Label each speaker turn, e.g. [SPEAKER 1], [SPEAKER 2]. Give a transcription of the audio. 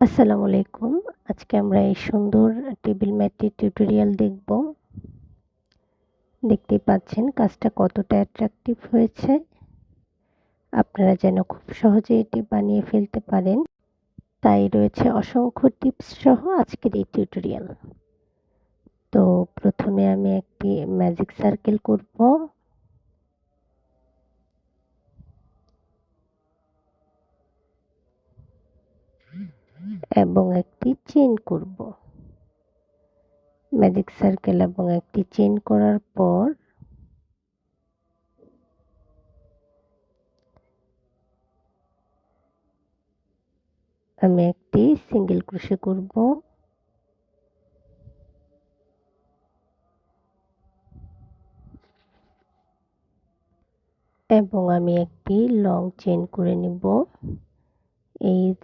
[SPEAKER 1] আসসালামু আলাইকুম। আজকে আমরা এই সুন্দর টেবিল ম্যাটটির টিউটোরিয়াল দেখব। দেখতেই পাচ্ছেন কাজটা কতটা অ্যাট্রাকটিভ হয়েছে। আপনারা যেন খুব সহজে এটি বানিয়ে ফেলতে পারেন। তাই রয়েছে অসংখ্য টিপস সহ আজকের এই টিউটোরিয়াল তো প্রথমে আমি একটি ম্যাজিক সার্কেল করব। এবং একটি চেন করব। ম্যাজিক সার্কেল এবং একটি চেন করার পর আমি একটি সিঙ্গেল ক্রোশে করব। এবং আমি একটি লং চেন করে নিব। এই